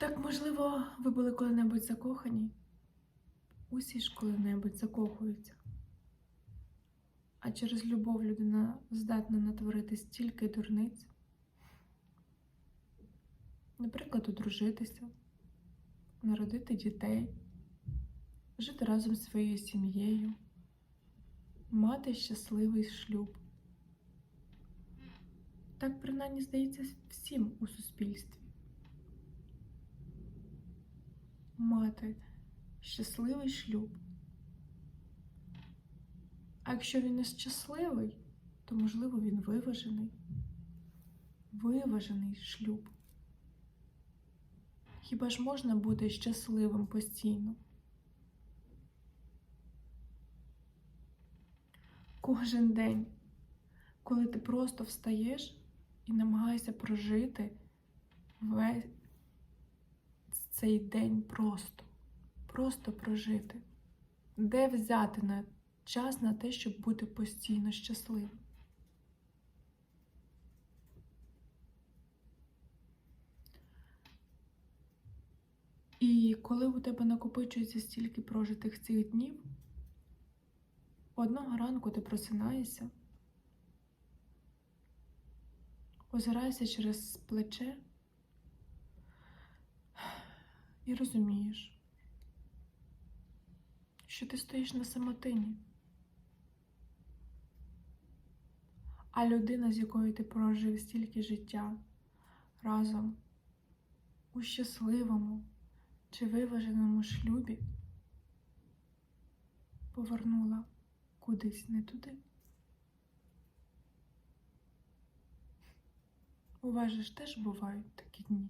Так, можливо, ви були коли-небудь закохані? Усі ж коли-небудь закохуються. А через любов людина здатна натворити стільки дурниць. Наприклад, одружитися, народити дітей, жити разом зі своєю сім'єю, мати щасливий шлюб. Так принаймні здається всім у суспільстві. Мати щасливий шлюб. А якщо він не щасливий, то, можливо, він виважений. Виважений шлюб. Хіба ж можна бути щасливим постійно? Кожен день, коли ти просто встаєш і намагаєшся прожити весь цей день просто, просто прожити. Де взяти на час на те, щоб бути постійно щасливим? І коли у тебе накопичується стільки прожитих цих днів, одного ранку ти просинаєшся, озираєшся через плече і розумієш, що ти стоїш на самотині. А людина, з якою ти прожив стільки життя разом у щасливому чи виваженому шлюбі, повернула кудись не туди. У вас же ж теж бувають такі дні.